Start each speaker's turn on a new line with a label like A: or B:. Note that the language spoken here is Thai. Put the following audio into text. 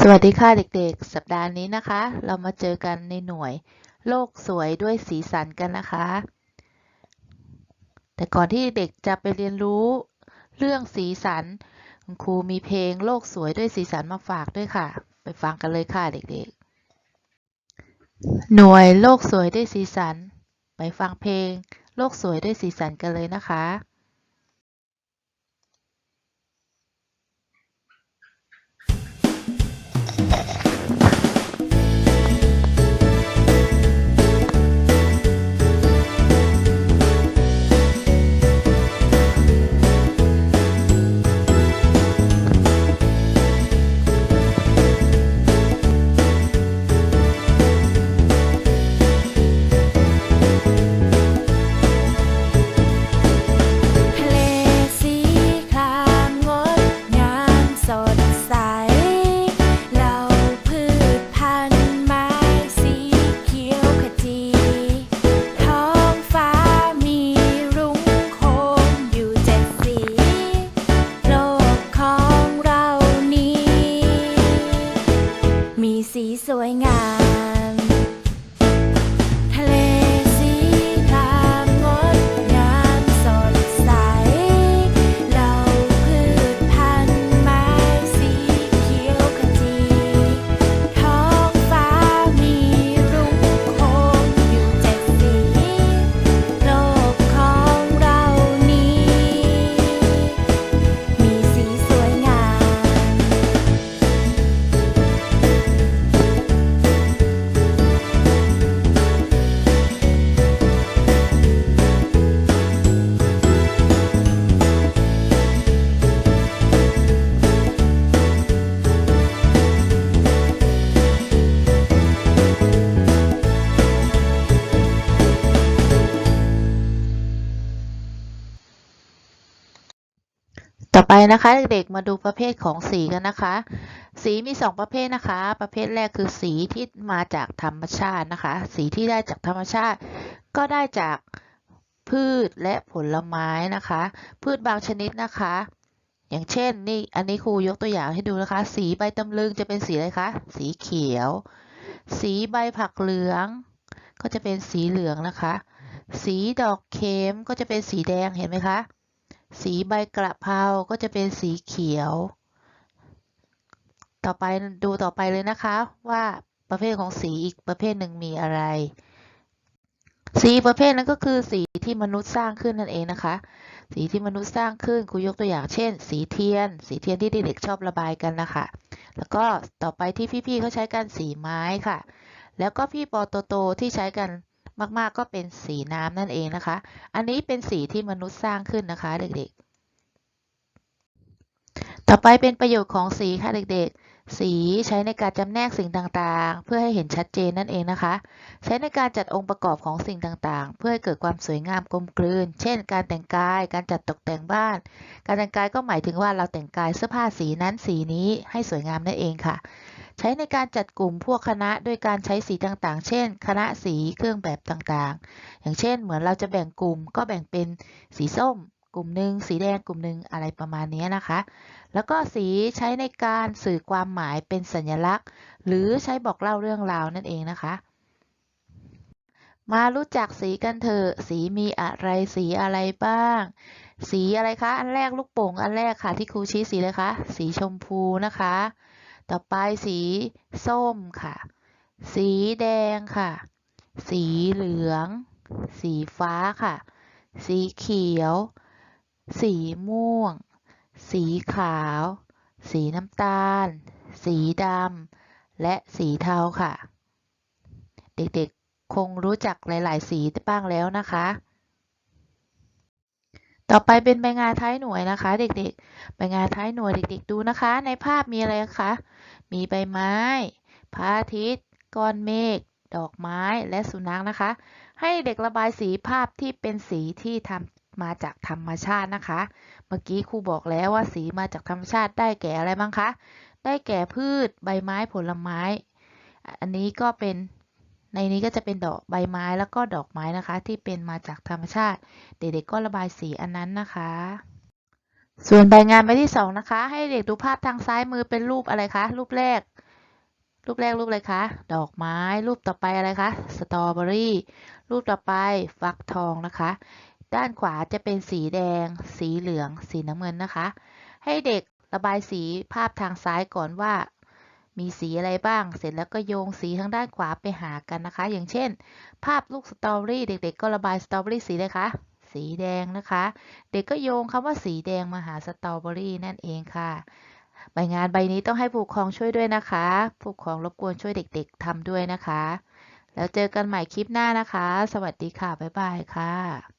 A: สวัสดีค่ะเด็กๆ สัปดาห์นี้นะคะ เรามาเจอกันในหน่วยโลกสวยด้วยสีสันกันนะคะ แต่ก่อนที่เด็กจะไปเรียนรู้เรื่องสีสันครูมีเพลงโลกสวยด้วยสีสันมาฝากด้วยค่ะ ไปฟังกันเลยค่ะเด็กๆ หน่วยโลกสวยด้วยสีสัน ไปฟังเพลงโลกสวยด้วยสีสันกันเลยนะคะ
B: สีสวย
A: ต่อไปนะคะเด็กๆมาดูประเภทของสีกันนะคะ สีมีสองประเภทนะคะ ประเภทแรกคือสีที่มาจากธรรมชาตินะคะ สีที่ได้จากธรรมชาติ ก็ได้จากพืชและผลไม้นะคะ พืชบางชนิดนะคะ อย่างเช่นนี่อันนี้ครูยกตัวอย่างให้ดูนะคะ สีใบตำลึงจะเป็นสีอะไรคะสีเขียว สีใบผักเหลือง ก็จะเป็นสีเหลืองนะคะ สีดอกเข็มก็จะเป็นสีแดงเห็นไหมคะ สีใบกระเพราก็จะเป็นสีเขียว ต่อไปดูต่อไปเลยนะคะว่าประเภทของสีอีกประเภทหนึ่งมีอะไร สีประเภทนั้นก็คือสีที่มนุษย์สร้างขึ้นนั่นเองนะคะ สีที่มนุษย์สร้างขึ้นครูยกตัวอย่างเช่น สีเทียน สีเทียนที่เด็กๆชอบระบายกันนะคะแล้วก็ต่อไปที่พี่ๆเขาใช้กันสีไม้ค่ะ แล้วก็พี่ปอโตโตที่ใช้กัน มากๆ ก็เป็นสีน้ำนั่นเองนะคะ อันนี้เป็นสีที่มนุษย์สร้างขึ้นนะคะเด็กๆ ต่อไปเป็นประโยชน์ของสีค่ะเด็กๆ สีใช้ในการจำแนกสิ่งต่างๆ เพื่อให้เห็นชัดเจนนั่นเองนะคะ ใช้ในการจัดองค์ประกอบของสิ่งต่างๆ เพื่อให้เกิดความสวยงามกลมกลืน เช่น การแต่งกาย การจัดตกแต่งบ้าน การแต่งกายก็หมายถึงว่าเราแต่งกายเสื้อผ้าสีนั้นสีนี้ให้สวยงามนั่นเองค่ะ ใช้ในการจัดกลุ่มพวกคณะโดยการใช้สีต่างๆ เช่น คณะสีเครื่องแบบต่างๆ อย่างเช่น เหมือนเราจะแบ่งกลุ่มก็แบ่งเป็นสีส้ม กลุ่มหนึ่งสีแดงกลุ่มหนึ่งอะไรประมาณนี้นะคะ แล้วก็สีใช้ในการสื่อความหมายเป็นสัญลักษณ์ หรือใช้บอกเล่าเรื่องราวนั่นเองนะคะมารู้จักสีกันเถอะ สีมีอะไร สีอะไรบ้าง สีอะไรคะ อันแรกลูกโป่ง อันแรกค่ะที่ครูชี้สีเลยคะ สีชมพูนะคะ ต่อไปสีส้มค่ะ สีแดงค่ะ สีเหลือง สีฟ้าค่ะ สีเขียว สีม่วง สีขาว สีน้ำตาล สีดำ และสีเทาค่ะ เด็กๆคงรู้จักหลาย ๆ สีบ้างแล้วนะคะ ต่อไปเป็นใบงานท้ายหน่วยนะคะ เด็กๆ ใบงานท้ายหน่วยเด็ก ๆ ดูนะคะ ในภาพมีอะไรคะ มีใบไม้ พระอาทิตย์ ก้อนเมฆ ดอกไม้ และสุนัขนะคะ ให้เด็กระบายสีภาพที่เป็นสีที่ทำมาจากธรรมชาตินะคะ เมื่อกี้ครูบอกแล้วว่าสีมาจากธรรมชาติได้แก่อะไรบ้างคะ ได้แก่พืช ใบไม้ ผลไม้ อันนี้ก็เป็น ในนี้ก็จะเป็นดอกใบไม้แล้วก็ดอกไม้นะคะ ที่เป็นมาจากธรรมชาติ เด็กๆก็ระบายสีอันนั้นนะคะ ส่วนใบงานใบที่สองนะคะ ให้เด็กดูภาพทางซ้ายมือเป็นรูปอะไรคะ รูปแรก รูปแรกรูปอะไรคะ ดอกไม้ รูปต่อไปอะไรคะ สตรอเบอรี่ รูปต่อไปฟักทองนะคะ ด้านขวาจะเป็นสีแดง สีเหลือง สีน้ำเงินนะคะ ให้เด็กระบายสีภาพทางซ้ายก่อนว่า มีสีอะไรบ้าง เสร็จแล้วก็โยงสีทางด้านขวาไปหากันนะคะ อย่างเช่น ภาพลูกสตรอเบอรี่เด็ก ๆ ก็ระบายสตรอเบอรี่สีเลยคะสีแดงนะคะ เด็กก็โยงคำว่าสีแดงมาหาสตรอเบอรี่นั่นเองค่ะ ใบงานใบนี้ต้องให้ผู้ปกครองช่วยด้วยนะคะ ผู้ปกครองรบกวนช่วยเด็ก ๆทำด้วยนะคะ แล้วเจอกันใหม่คลิปหน้านะคะ สวัสดีค่ะบ๊ายบายค่ะ